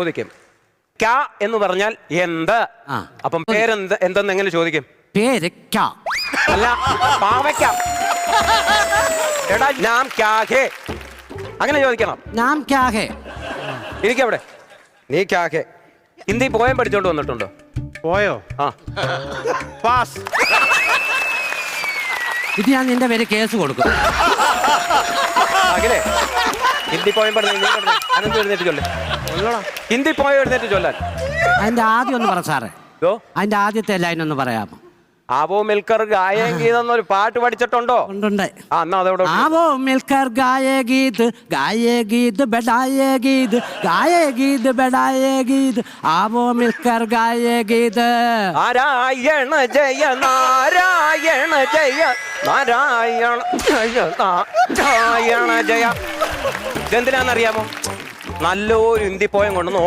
ചോദിക്കും. എന്ന് പറഞ്ഞാൽ എന്ത്? ആ. അപ്പം പേരെന്ത് എന്തെന്ന് എങ്ങനെ ചോദിക്കും? പേര് ക്യാ. അല്ല പാവയ്ക്ക. എടാ ഞാൻ ക്യാഹേ അങ്ങനെ ചോദിക്കണം. നാം ക്യാ ഹേ. ഇരിക്കവിടെ. നീ ക്യാഹേ ഹിന്ദി പോയം പഠിച്ചോണ്ട് വന്നിട്ടുണ്ടോ? പോയോ? ആ. പാസ്. ഇത് ഞാൻ നിന്റെ പേര് കേസ് കൊടുക്കും. അഖിലേ ഹിന്ദി പോയം പഠിച്ചു അനന്ത് എഴുന്നേറ്റ് ചൊല്ലേ ഹിന്ദി പോയ എഴുന്നേറ്റ് ചൊല്ലാൻ. അതിന്റെ ആദ്യം ഒന്ന് പറ സാറേ. അതിന്റെ ആദ്യത്തെ ലൈൻ ഒന്ന് പറയാമോ? ആവോ മിൽക്കർ ഗായകീതെന്നൊരു പാട്ട് പഠിച്ചിട്ടുണ്ടോ? ആവോ മിൽക്കർ ഗായേ ഗീത് ഗായേ ഗീത് ബെഡായേ ഗീത് ഗായേ ഗീത് ബെഡായേ ഗീത് ആവോ മിൽക്കർ ഗായേ ഗീത്. നാരായണ ജയ നാരായണ ജയ നാരായണ ജയ നാരായണ ജയ. ഇതെന്തിനാണെന്നറിയാമോ? നല്ലൊരു ഇന്തിപ്പോയം കൊണ്ടുവന്ന്